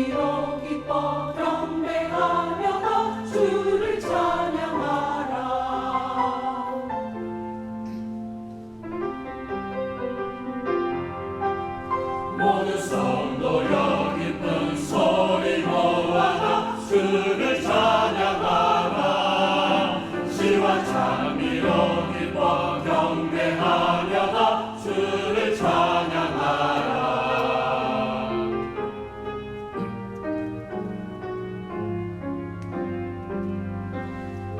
위로 기뻐 경배하며 다 주를 찬양하라. 모든 성도여 기쁜 소리 모아다 주를 찬양하라. 시와 찬미로 기뻐 경배하며 다 주를 찬양하라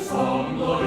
song, Lord.